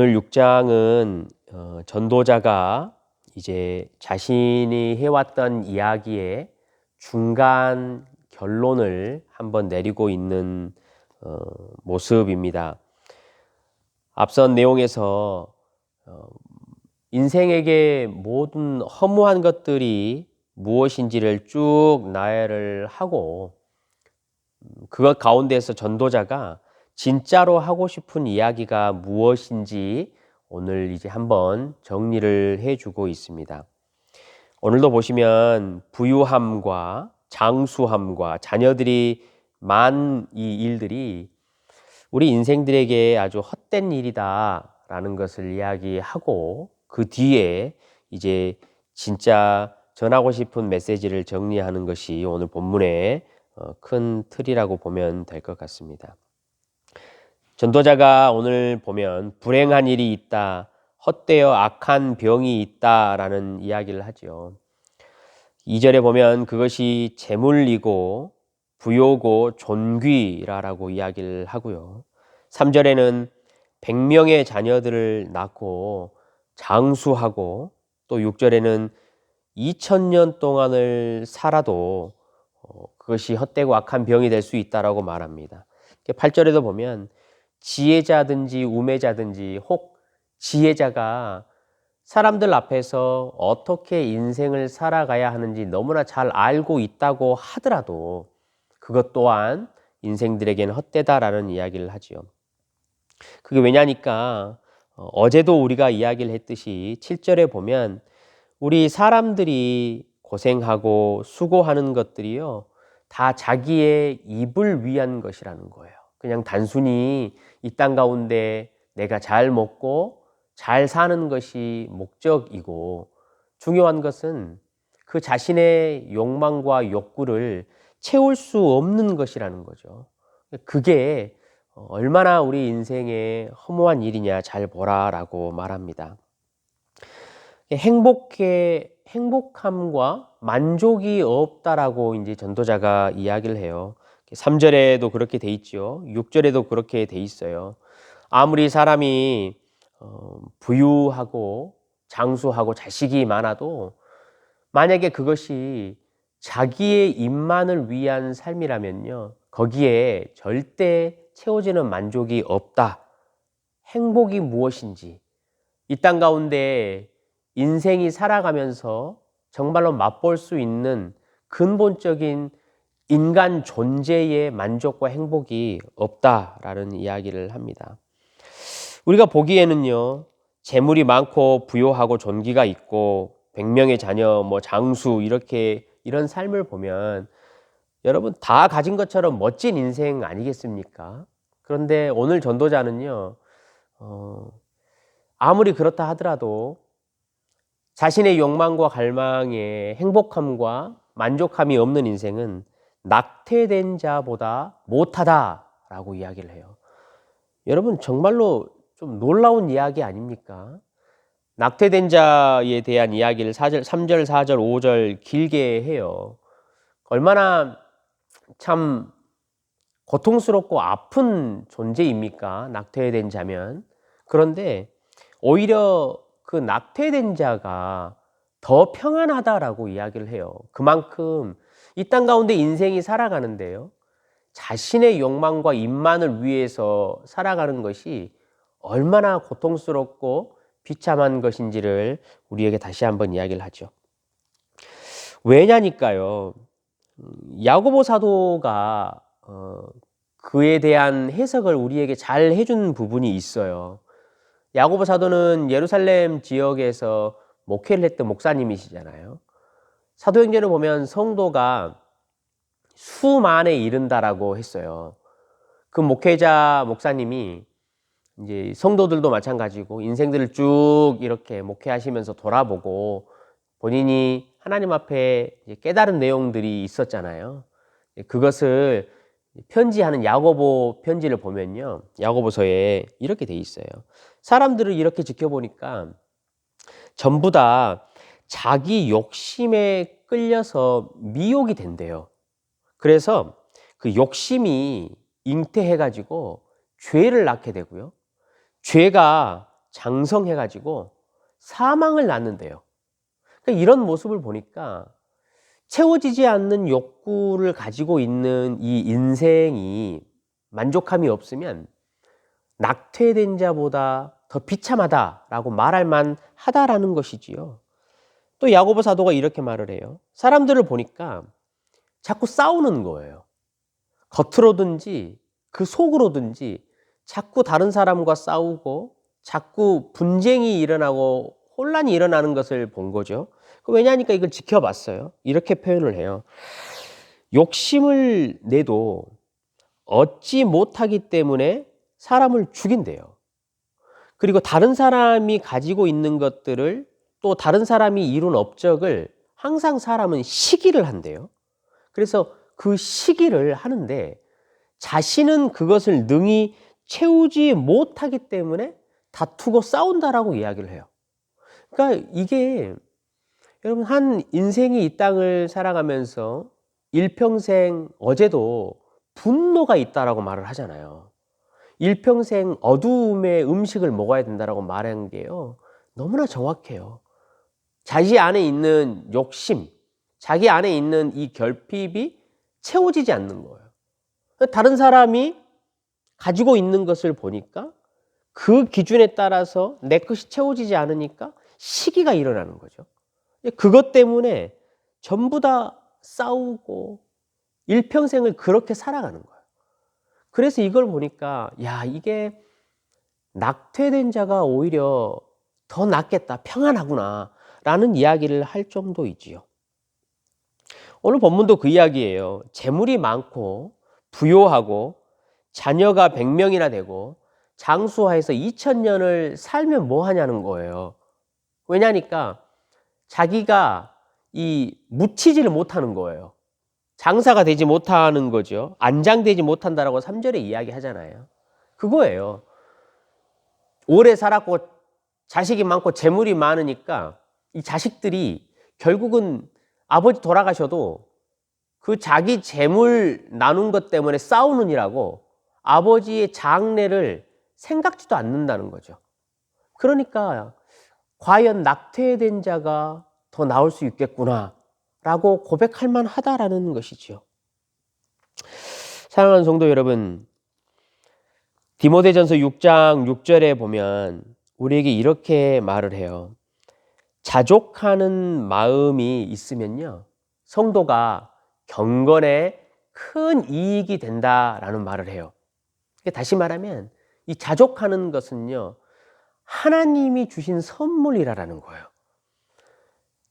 오늘 6장은 어, 전도자가 이제 자신이 해왔던 이야기의 중간 결론을 한번 내리고 있는 어, 모습입니다. 앞선 내용에서 어, 인생에게 모든 허무한 것들이 무엇인지를 쭉 나열을 하고 그것 가운데서 전도자가 진짜로 하고 싶은 이야기가 무엇인지 오늘 이제 한번 정리를 해주고 있습니다. 오늘도 보시면 부유함과 장수함과 자녀들이 만 이 일들이 우리 인생들에게 아주 헛된 일이다라는 것을 이야기하고 그 뒤에 이제 진짜 전하고 싶은 메시지를 정리하는 것이 오늘 본문의 어, 큰 틀이라고 보면 될 것 같습니다. 전도자가 오늘 보면 불행한 일이 있다, 헛되어 악한 병이 있다라는 이야기를 하지요. 2절에 보면 그것이 재물이고 부요고 존귀라라고 이야기를 하고요. 3절에는 100명의 자녀들을 낳고 장수하고 또 6절에는 2000년 동안을 살아도 어, 그것이 헛되고 악한 병이 될 수 있다라고 말합니다. 8절에도 보면 지혜자든지 우매자든지 혹 지혜자가 사람들 앞에서 어떻게 인생을 살아가야 하는지 너무나 잘 알고 있다고 하더라도 그것 또한 인생들에게는 헛되다라는 이야기를 하지요. 그게 왜냐니까 어, 어제도 우리가 이야기를 했듯이 7절에 보면 우리 사람들이 고생하고 수고하는 것들이요. 다 자기의 입을 위한 것이라는 거예요. 그냥 단순히 이 땅 가운데 내가 잘 먹고 잘 사는 것이 목적이고 중요한 것은 그 자신의 욕망과 욕구를 채울 수 없는 것이라는 거죠. 그게 얼마나 우리 인생에 허무한 일이냐 잘 보라라고 말합니다. 행복해 행복함과 만족이 없다라고 이제 전도자가 이야기를 해요. 3절에도 그렇게 돼 있죠. 6절에도 그렇게 돼 있어요. 아무리 사람이 어, 부유하고 장수하고 자식이 많아도 만약에 그것이 자기의 입만을 위한 삶이라면요. 거기에 절대 채워지는 만족이 없다. 행복이 무엇인지 이 땅 가운데 인생이 살아가면서 정말로 맛볼 수 있는 근본적인 인간 존재의 만족과 행복이 없다라는 이야기를 합니다. 우리가 보기에는요, 재물이 많고 부요하고 존귀가 있고 100명의 자녀, 뭐 장수 이렇게 이런 삶을 보면 여러분 다 가진 것처럼 멋진 인생 아니겠습니까? 그런데 오늘 전도자는요, 어, 아무리 그렇다 하더라도 자신의 욕망과 갈망에 행복함과 만족함이 없는 인생은 낙태된 자보다 못하다라고 이야기를 해요. 여러분 정말로 좀 놀라운 이야기 아닙니까? 낙태된 자에 대한 이야기를 4절, 3절, 4절, 5절 길게 해요. 얼마나 참 고통스럽고 아픈 존재입니까? 낙태된 자면. 그런데 오히려 그 낙태된 자가 더 평안하다라고 이야기를 해요. 그만큼 이 땅 가운데 인생이 살아가는데요. 자신의 욕망과 입만을 위해서 살아가는 것이 얼마나 고통스럽고 비참한 것인지를 우리에게 다시 한번 이야기를 하죠. 왜냐니까요. 야고보 사도가 어, 그에 대한 해석을 우리에게 잘 해준 부분이 있어요. 야고보 사도는 예루살렘 지역에서 목회를 했던 목사님이시잖아요. 사도행전을 보면 성도가 수만에 이른다라고 했어요. 그 목회자 목사님이 이제 성도들도 마찬가지고 인생들을 쭉 이렇게 목회하시면서 돌아보고 본인이 하나님 앞에 깨달은 내용들이 있었잖아요. 그것을 편지하는 야고보 편지를 보면요. 야고보서에 이렇게 돼 있어요. 사람들을 이렇게 지켜보니까 전부 다 자기 욕심에 끌려서 미혹이 된대요. 그래서 그 욕심이 잉태해가지고 죄를 낳게 되고요. 죄가 장성해가지고 사망을 낳는데요. 그러니까 이런 모습을 보니까 채워지지 않는 욕구를 가지고 있는 이 인생이 만족함이 없으면 낙퇴된 자보다 더 비참하다라고 말할 만 하다라는 것이지요. 또 야고보 사도가 이렇게 말을 해요. 사람들을 보니까 자꾸 싸우는 거예요. 겉으로든지 그 속으로든지 자꾸 다른 사람과 싸우고 자꾸 분쟁이 일어나고 혼란이 일어나는 것을 본 거죠. 왜냐하니까 이걸 지켜봤어요. 이렇게 표현을 해요. 욕심을 내도 얻지 못하기 때문에 사람을 죽인대요. 그리고 다른 사람이 가지고 있는 것들을 또 다른 사람이 이룬 업적을 항상 사람은 시기를 한대요. 그래서 그 시기를 하는데 자신은 그것을 능히 채우지 못하기 때문에 다투고 싸운다라고 이야기를 해요. 그러니까 이게 여러분 한 인생이 이 땅을 살아가면서 일평생 어제도 분노가 있다라고 말을 하잖아요. 일평생 어두움의 음식을 먹어야 된다라고 말한 게요. 너무나 정확해요. 자기 안에 있는 욕심, 자기 안에 있는 이 결핍이 채워지지 않는 거예요. 다른 사람이 가지고 있는 것을 보니까 그 기준에 따라서 내 것이 채워지지 않으니까 시기가 일어나는 거죠. 그것 때문에 전부 다 싸우고 일평생을 그렇게 살아가는 거예요. 그래서 이걸 보니까 야 이게 낙퇴된 자가 오히려 더 낫겠다 평안하구나 라는 이야기를 할 정도이지요. 오늘 본문도 그 이야기예요. 재물이 많고 부요하고 자녀가 100명이나 되고 장수하에서 2000년을 살면 뭐 하냐는 거예요. 왜냐니까 자기가 이 묻히지를 못하는 거예요. 장사가 되지 못하는 거죠. 안장되지 못한다라고 3절에 이야기하잖아요. 그거예요. 오래 살았고 자식이 많고 재물이 많으니까 이 자식들이 결국은 아버지 돌아가셔도 그 자기 재물 나눈 것 때문에 싸우느니라고 아버지의 장례를 생각지도 않는다는 거죠. 그러니까 과연 낙퇴된 자가 더 나올 수 있겠구나 라고 고백할 만하다라는 것이지요. 사랑하는 성도 여러분, 디모데전서 6장 6절에 보면 우리에게 이렇게 말을 해요. 자족하는 마음이 있으면요. 성도가 경건에 큰 이익이 된다라는 말을 해요. 다시 말하면 이 자족하는 것은요. 하나님이 주신 선물이라는 거예요.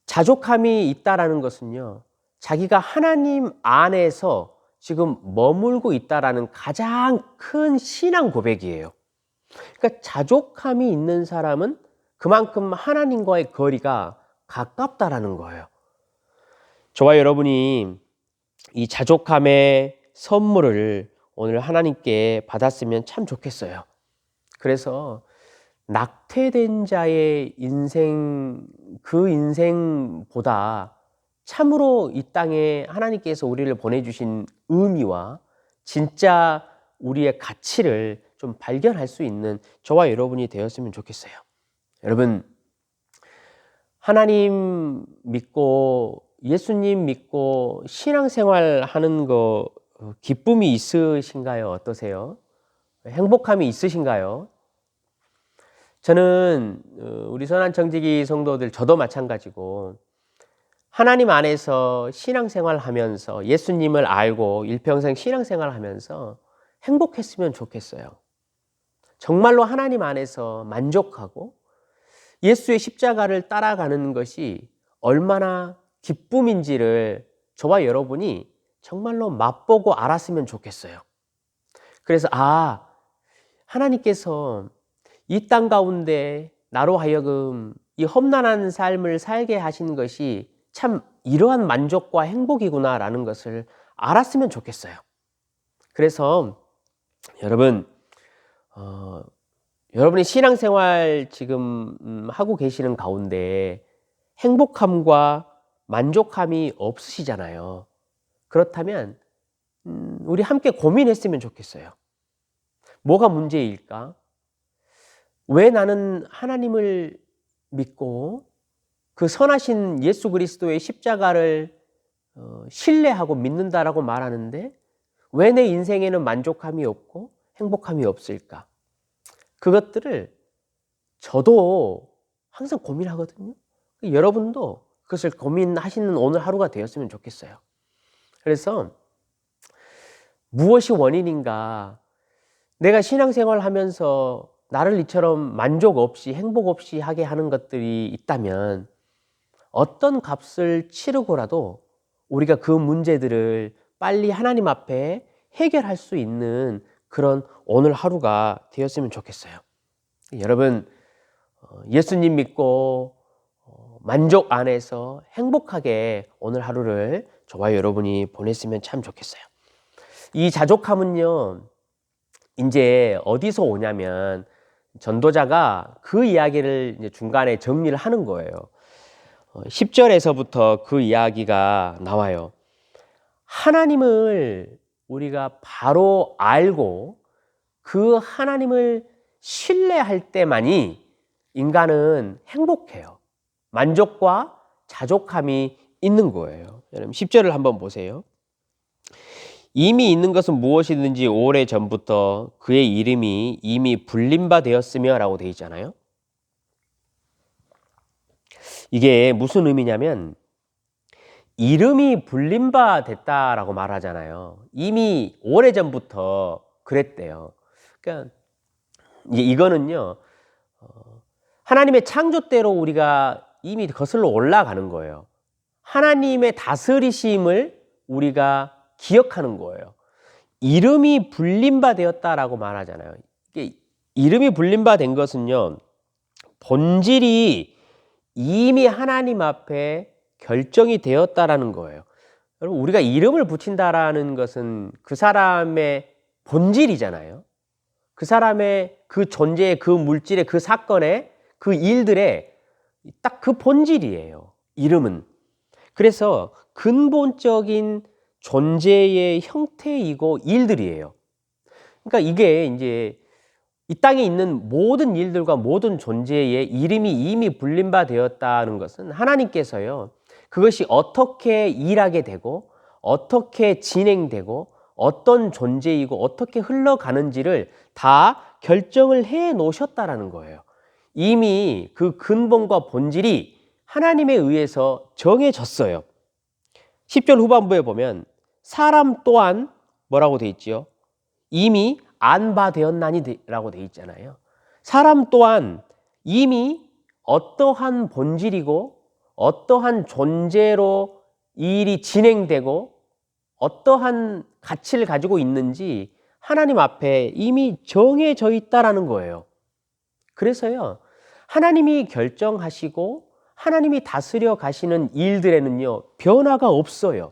자족함이 있다라는 것은요. 자기가 하나님 안에서 지금 머물고 있다라는 가장 큰 신앙 고백이에요. 그러니까 자족함이 있는 사람은 그만큼 하나님과의 거리가 가깝다라는 거예요. 저와 여러분이 이 자족함의 선물을 오늘 하나님께 받았으면 참 좋겠어요. 그래서 낙태된 자의 인생, 그 인생보다 참으로 이 땅에 하나님께서 우리를 보내주신 의미와 진짜 우리의 가치를 좀 발견할 수 있는 저와 여러분이 되었으면 좋겠어요. 여러분, 하나님 믿고 예수님 믿고 신앙생활 하는 거 어, 기쁨이 있으신가요? 어떠세요? 행복함이 있으신가요? 저는 어, 우리 선한 정직이 성도들 저도 마찬가지고 하나님 안에서 신앙생활 하면서 예수님을 알고 일평생 신앙생활 하면서 행복했으면 좋겠어요. 정말로 하나님 안에서 만족하고 예수의 십자가를 따라가는 것이 얼마나 기쁨인지를 저와 여러분이 정말로 맛보고 알았으면 좋겠어요. 그래서, 아, 하나님께서 이 땅 가운데 나로 하여금 이 험난한 삶을 살게 하신 것이 참 이러한 만족과 행복이구나라는 것을 알았으면 좋겠어요. 그래서 여러분, 어, 여러분이 신앙생활 지금 음, 하고 계시는 가운데 행복함과 만족함이 없으시잖아요. 그렇다면 음, 우리 함께 고민했으면 좋겠어요. 뭐가 문제일까? 왜 나는 하나님을 믿고 그 선하신 예수 그리스도의 십자가를 어, 신뢰하고 믿는다라고 말하는데 왜 내 인생에는 만족함이 없고 행복함이 없을까? 그것들을 저도 항상 고민하거든요. 여러분도 그것을 고민하시는 오늘 하루가 되었으면 좋겠어요. 그래서 무엇이 원인인가? 내가 신앙생활 하면서 나를 이처럼 만족 없이 행복 없이 하게 하는 것들이 있다면 어떤 값을 치르고라도 우리가 그 문제들을 빨리 하나님 앞에 해결할 수 있는 그런 오늘 하루가 되었으면 좋겠어요. 여러분, 어, 예수님 믿고 어, 만족 안에서 행복하게 오늘 하루를 저와 여러분이 보냈으면 참 좋겠어요. 이 자족함은요, 이제 어디서 오냐면 전도자가 그 이야기를 중간에 정리를 하는 거예요. 10절에서부터 그 이야기가 나와요. 하나님을 우리가 바로 알고 그 하나님을 신뢰할 때만이 인간은 행복해요. 만족과 자족함이 있는 거예요. 여러분 10절을 한번 보세요. 이미 있는 것은 무엇이든지 오래 전부터 그의 이름이 이미 불린 바 되었으며 라고 되어 있잖아요. 이게 무슨 의미냐면 이름이 불린 바 됐다라고 말하잖아요. 이미 오래 전부터 그랬대요. 그러니까 이거는요. 어, 하나님의 창조대로 우리가 이미 거슬러 올라가는 거예요. 하나님의 다스리심을 우리가 기억하는 거예요. 이름이 불린 바 되었다라고 말하잖아요. 이름이 불린 바된 것은요. 본질이 이미 하나님 앞에 결정이 되었다라는 거예요. 여러분 우리가 이름을 붙인다라는 것은 그 사람의 본질이잖아요. 그 사람의 그 존재의 그 물질의 그 사건의 그 일들의 딱 그 본질이에요. 이름은. 그래서 근본적인 존재의 형태이고 일들이에요. 그러니까 이게 이제 이 땅에 있는 모든 일들과 모든 존재의 이름이 이미 불린 바 되었다는 것은 하나님께서요. 그것이 어떻게 일하게 되고 어떻게 진행되고 어떤 존재이고 어떻게 흘러가는지를 다 결정을 해 놓으셨다라는 거예요. 이미 그 근본과 본질이 하나님에 의해서 정해졌어요. 10절 후반부에 보면 사람 또한 뭐라고 돼 있지요? 이미 안바되었나니라고 돼 있잖아요. 사람 또한 이미 어떠한 본질이고 어떠한 존재로 이 일이 진행되고 어떠한 가치를 가지고 있는지 하나님 앞에 이미 정해져 있다라는 거예요. 그래서요, 하나님이 결정하시고 하나님이 다스려 가시는 일들에는요, 변화가 없어요.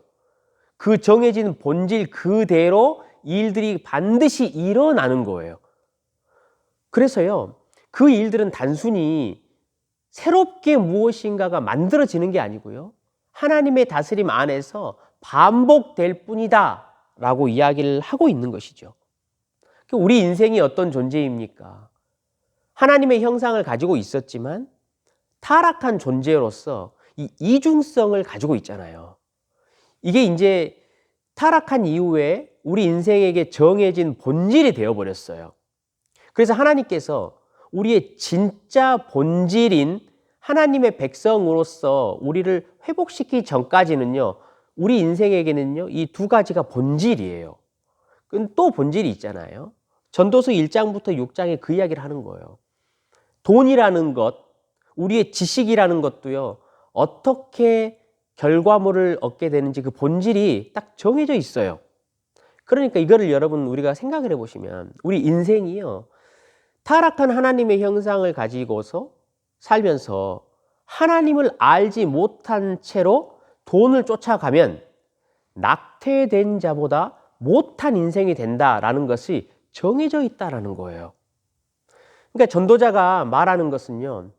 그 정해진 본질 그대로 일들이 반드시 일어나는 거예요. 그래서요, 그 일들은 단순히 새롭게 무엇인가가 만들어지는 게 아니고요. 하나님의 다스림 안에서 반복될 뿐이다. 라고 이야기를 하고 있는 것이죠. 우리 인생이 어떤 존재입니까? 하나님의 형상을 가지고 있었지만 타락한 존재로서 이 이중성을 가지고 있잖아요. 이게 이제 타락한 이후에 우리 인생에게 정해진 본질이 되어버렸어요. 그래서 하나님께서 우리의 진짜 본질인 하나님의 백성으로서 우리를 회복시키기 전까지는요, 우리 인생에게는요, 이 두 가지가 본질이에요. 또 본질이 있잖아요. 전도서 1장부터 6장에 그 이야기를 하는 거예요. 돈이라는 것, 우리의 지식이라는 것도요, 어떻게 결과물을 얻게 되는지 그 본질이 딱 정해져 있어요. 그러니까 이거를 여러분 우리가 생각을 해보시면 우리 인생이요. 타락한 하나님의 형상을 가지고서 살면서 하나님을 알지 못한 채로 돈을 쫓아가면 낙태된 자보다 못한 인생이 된다라는 것이 정해져 있다라는 거예요. 그러니까 전도자가 말하는 것은요.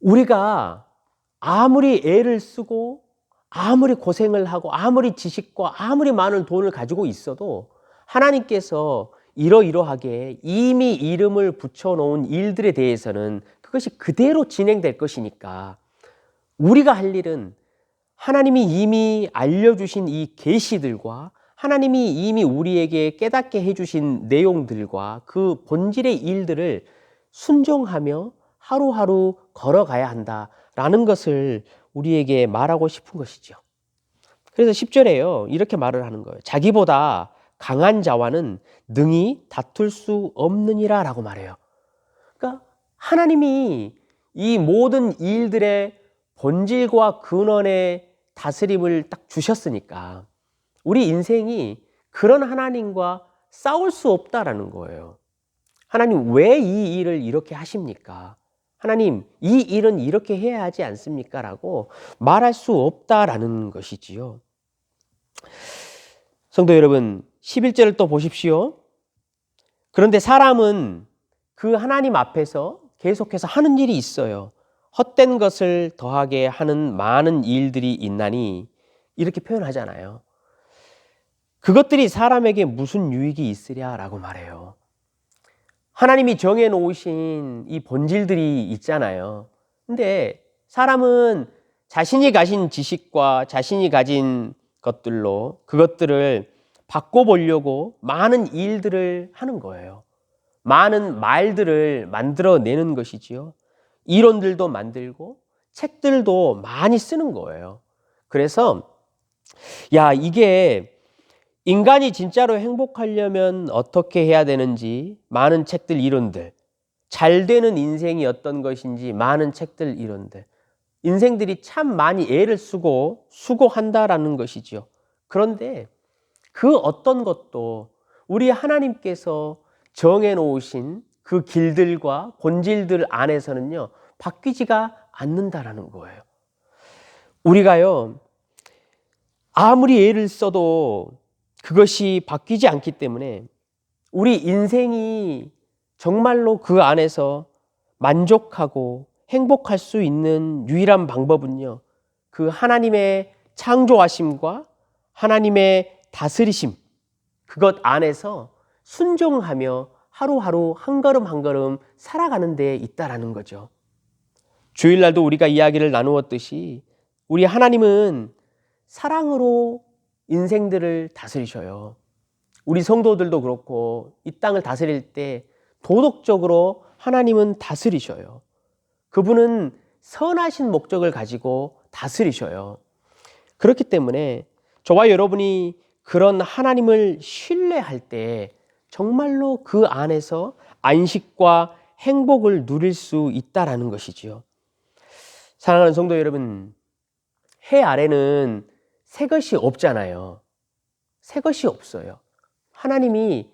우리가 아무리 애를 쓰고 아무리 고생을 하고 아무리 지식과 아무리 많은 돈을 가지고 있어도 하나님께서 이러이러하게 이미 이름을 붙여놓은 일들에 대해서는 그것이 그대로 진행될 것이니까 우리가 할 일은 하나님이 이미 알려주신 이 계시들과 하나님이 이미 우리에게 깨닫게 해주신 내용들과 그 본질의 일들을 순종하며 하루하루 걸어가야 한다라는 것을 우리에게 말하고 싶은 것이죠. 그래서 10절에요. 이렇게 말을 하는 거예요. 자기보다 강한 자와는 능히 다툴 수 없느니라 라고 말해요. 그러니까 하나님이 이 모든 일들의 본질과 근원의 다스림을 딱 주셨으니까 우리 인생이 그런 하나님과 싸울 수 없다라는 거예요. 하나님 왜 이 일을 이렇게 하십니까? 하나님 이 일은 이렇게 해야 하지 않습니까? 라고 말할 수 없다라는 것이지요. 성도 여러분, 11절을 또 보십시오. 그런데 사람은 그 하나님 앞에서 계속해서 하는 일이 있어요. 헛된 것을 더하게 하는 많은 일들이 있나니 이렇게 표현하잖아요. 그것들이 사람에게 무슨 유익이 있으랴라고 말해요. 하나님이 정해 놓으신 이 본질들이 있잖아요. 근데 사람은 자신이 가진 지식과 자신이 가진 것들로 그것들을 바꿔보려고 많은 일들을 하는 거예요. 많은 말들을 만들어내는 것이지요. 이론들도 만들고 책들도 많이 쓰는 거예요. 그래서 야, 이게 인간이 진짜로 행복하려면 어떻게 해야 되는지 많은 책들 이론들 잘 되는 인생이 어떤 것인지 많은 책들 이론들 인생들이 참 많이 애를 쓰고 수고한다라는 것이지요. 그런데 그 어떤 것도 우리 하나님께서 정해 놓으신 그 길들과 본질들 안에서는요, 바뀌지가 않는다라는 거예요. 우리가요, 아무리 애를 써도 그것이 바뀌지 않기 때문에 우리 인생이 정말로 그 안에서 만족하고 행복할 수 있는 유일한 방법은요, 그 하나님의 창조하심과 하나님의 다스리심, 그것 안에서 순종하며 하루하루 한 걸음 한 걸음 살아가는 데 있다라는 거죠. 주일날도 우리가 이야기를 나누었듯이 우리 하나님은 사랑으로 인생들을 다스리셔요. 우리 성도들도 그렇고 이 땅을 다스릴 때 도덕적으로 하나님은 다스리셔요. 그분은 선하신 목적을 가지고 다스리셔요. 그렇기 때문에 저와 여러분이 그런 하나님을 신뢰할 때 정말로 그 안에서 안식과 행복을 누릴 수 있다라는 것이지요. 사랑하는 성도 여러분, 해 아래는 새 것이 없잖아요. 새 것이 없어요. 하나님이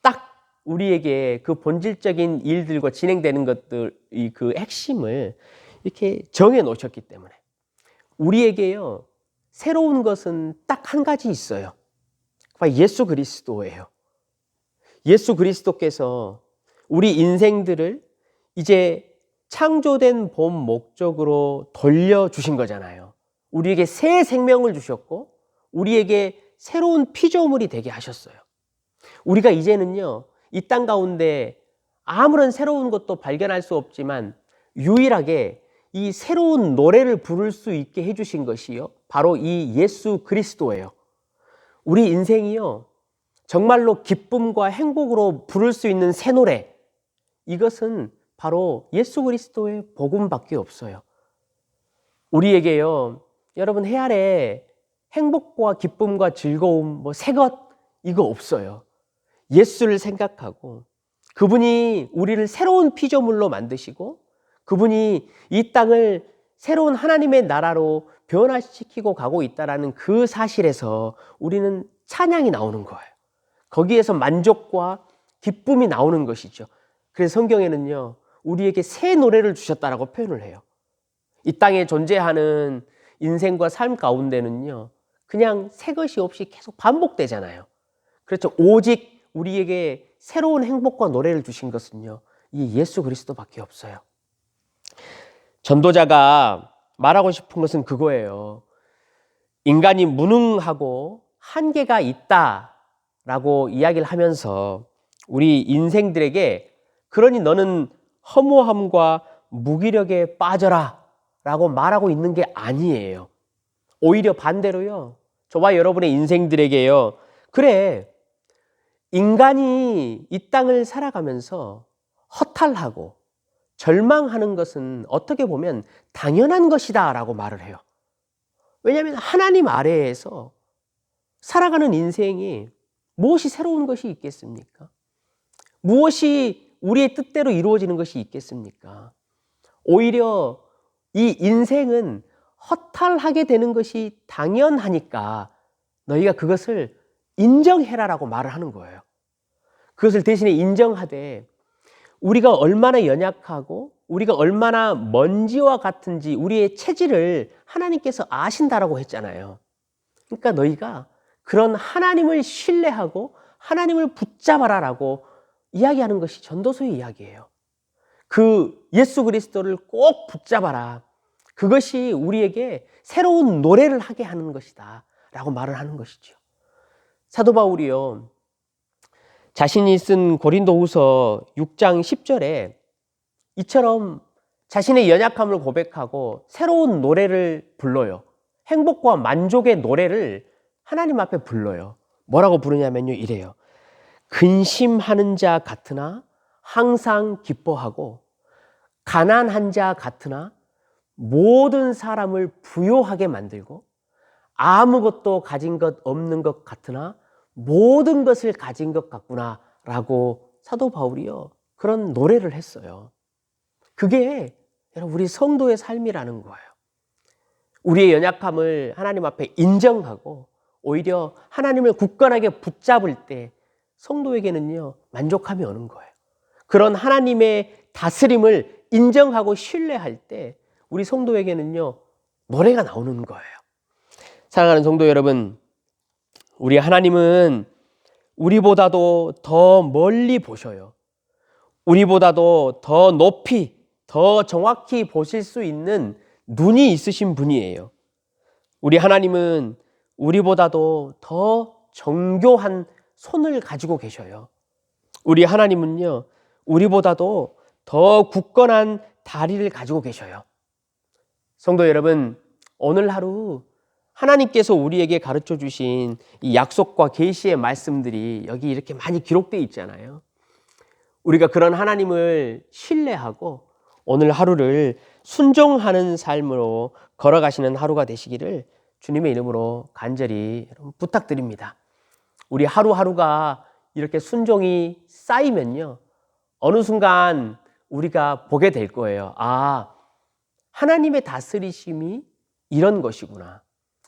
딱 우리에게 그 본질적인 일들과 진행되는 것들, 그 핵심을 이렇게 정해 놓으셨기 때문에 우리에게요, 새로운 것은 딱 한 가지 있어요. 예수 그리스도예요. 예수 그리스도께서 우리 인생들을 이제 창조된 본 목적으로 돌려주신 거잖아요. 우리에게 새 생명을 주셨고, 우리에게 새로운 피조물이 되게 하셨어요. 우리가 이제는요, 이 땅 가운데 아무런 새로운 것도 발견할 수 없지만, 유일하게 이 새로운 노래를 부를 수 있게 해주신 것이요. 바로 이 예수 그리스도예요. 우리 인생이요. 정말로 기쁨과 행복으로 부를 수 있는 새 노래. 이것은 바로 예수 그리스도의 복음밖에 없어요. 우리에게요. 여러분 해 아래 행복과 기쁨과 즐거움 뭐 새 것 이거 없어요. 예수를 생각하고 그분이 우리를 새로운 피조물로 만드시고 그분이 이 땅을 새로운 하나님의 나라로 변화시키고 가고 있다라는 그 사실에서 우리는 찬양이 나오는 거예요. 거기에서 만족과 기쁨이 나오는 것이죠. 그래서 성경에는요, 우리에게 새 노래를 주셨다라고 표현을 해요. 이 땅에 존재하는 인생과 삶 가운데는요, 그냥 새 것이 없이 계속 반복되잖아요. 그렇죠. 오직 우리에게 새로운 행복과 노래를 주신 것은요, 이 예수 그리스도밖에 없어요. 전도자가 말하고 싶은 것은 그거예요. 인간이 무능하고 한계가 있다라고 이야기를 하면서 우리 인생들에게 그러니 너는 허무함과 무기력에 빠져라 라고 말하고 있는 게 아니에요. 오히려 반대로요. 저와 여러분의 인생들에게요. 그래. 인간이 이 땅을 살아가면서 허탈하고 절망하는 것은 어떻게 보면 당연한 것이다 라고 말을 해요. 왜냐하면 하나님 아래에서 살아가는 인생이 무엇이 새로운 것이 있겠습니까? 무엇이 우리의 뜻대로 이루어지는 것이 있겠습니까? 오히려 이 인생은 허탈하게 되는 것이 당연하니까 너희가 그것을 인정해라라고 말을 하는 거예요. 그것을 대신에 인정하되 우리가 얼마나 연약하고 우리가 얼마나 먼지와 같은지 우리의 체질을 하나님께서 아신다라고 했잖아요. 그러니까 너희가 그런 하나님을 신뢰하고 하나님을 붙잡아라라고 이야기하는 것이 전도서의 이야기예요. 그 예수 그리스도를 꼭 붙잡아라. 그것이 우리에게 새로운 노래를 하게 하는 것이다. 라고 말을 하는 것이죠. 사도 바울이요. 자신이 쓴 고린도 후서 6장 10절에 이처럼 자신의 연약함을 고백하고 새로운 노래를 불러요. 행복과 만족의 노래를 하나님 앞에 불러요. 뭐라고 부르냐면요. 이래요. 근심하는 자 같으나 항상 기뻐하고 가난한 자 같으나 모든 사람을 부요하게 만들고 아무것도 가진 것 없는 것 같으나 모든 것을 가진 것 같구나 라고 사도 바울이요. 그런 노래를 했어요. 그게 우리 성도의 삶이라는 거예요. 우리의 연약함을 하나님 앞에 인정하고 오히려 하나님을 굳건하게 붙잡을 때 성도에게는요, 만족함이 오는 거예요. 그런 하나님의 다스림을 인정하고 신뢰할 때 우리 성도에게는요, 노래가 나오는 거예요. 사랑하는 성도 여러분, 우리 하나님은 우리보다도 더 멀리 보셔요. 우리보다도 더 높이, 더 정확히 보실 수 있는 눈이 있으신 분이에요. 우리 하나님은 우리보다도 더 정교한 손을 가지고 계셔요. 우리 하나님은요, 우리보다도 더 굳건한 다리를 가지고 계셔요. 성도 여러분, 오늘 하루 하나님께서 우리에게 가르쳐 주신 이 약속과 계시의 말씀들이 여기 이렇게 많이 기록되어 있잖아요. 우리가 그런 하나님을 신뢰하고 오늘 하루를 순종하는 삶으로 걸어가시는 하루가 되시기를 주님의 이름으로 간절히 부탁드립니다. 우리 하루하루가 이렇게 순종이 쌓이면요. 어느 순간 우리가 보게 될 거예요. 아, 하나님의 다스리심이 이런 것이구나.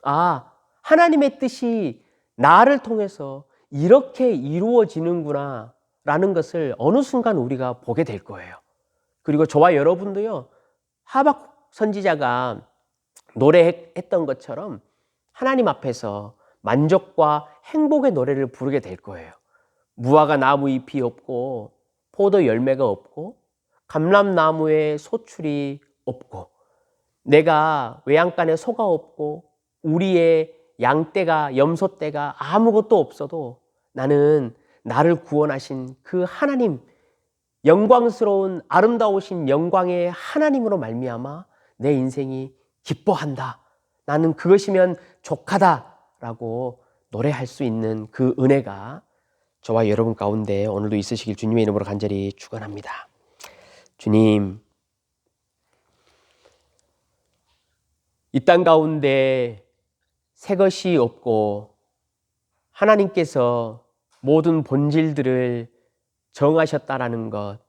아, 하나님의 뜻이 나를 통해서 이렇게 이루어지는구나. 라는 것을 어느 순간 우리가 보게 될 거예요. 그리고 저와 여러분도요, 하박 선지자가 노래했던 것처럼 하나님 앞에서 만족과 행복의 노래를 부르게 될 거예요. 무화과 나무 잎이 없고 포도 열매가 없고 감람 나무에 소출이 없고 내가 외양간에 소가 없고 우리의 양떼가 염소떼가 아무것도 없어도 나는 나를 구원하신 그 하나님 영광스러운 아름다우신 영광의 하나님으로 말미암아 내 인생이 기뻐한다. 나는 그것이면 족하다라고 노래할 수 있는 그 은혜가 저와 여러분 가운데 오늘도 있으시길 주님의 이름으로 간절히 축원합니다. 주님 이 땅 가운데 새 것이 없고 하나님께서 모든 본질들을 정하셨다라는 것,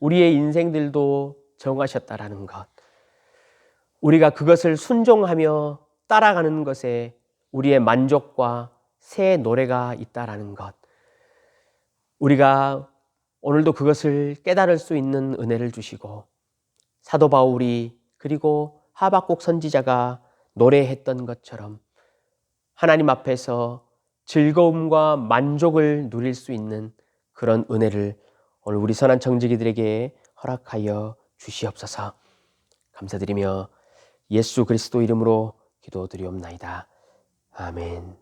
우리의 인생들도 정하셨다라는 것, 우리가 그것을 순종하며 따라가는 것에 우리의 만족과 새 노래가 있다라는 것, 우리가 오늘도 그것을 깨달을 수 있는 은혜를 주시고 사도 바울이 그리고 하박국 선지자가 노래했던 것처럼 하나님 앞에서 즐거움과 만족을 누릴 수 있는 그런 은혜를 오늘 우리 선한 정직이들에게 허락하여 주시옵소서. 감사드리며 예수 그리스도 이름으로 기도드리옵나이다. 아멘.